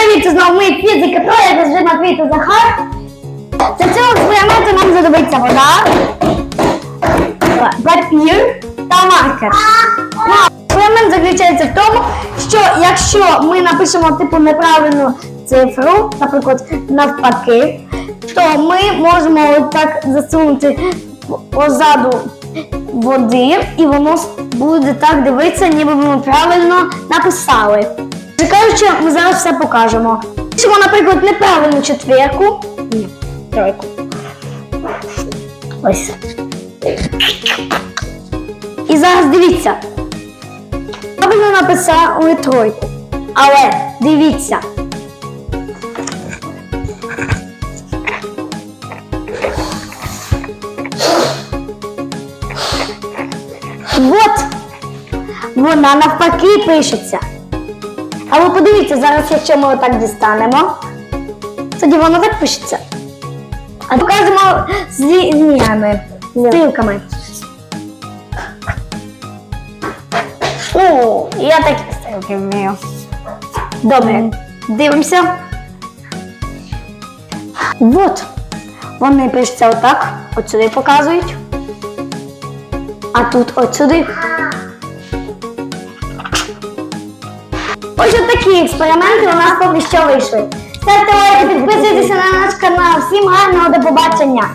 Привіт! Це знову ми фізики Троє, як завжди Матвій та Захар. Для цього експерименту нам знадобиться вода, папір та маркер. Ну, Експеримент заключається в тому, що якщо ми напишемо типу неправильну цифру, наприклад, навпаки, то ми можемо так засунути позаду води, і воно буде так дивитися, ніби ми правильно написали. Вже кажучи, ми зараз все покажемо. Пишемо, наприклад, неправильну четвірку. Ні, тройку. Ось. І зараз дивіться. Правильно написали тройку. Але дивіться. От вона навпаки пишеться. А ви подивіться, зараз, якщо ми отак дістанемо, тоді воно так пишеться. А покажемо з лініями, стрілками. О, я такі стрілки вмію. Добре, дивимося. От. Вони пишуться отак, от сюди показують. А тут от сюди. Ось от такі експерименти у нас поки що вийшли. Ставте лайки, підписуйтеся на наш канал. Всім гарного до побачення!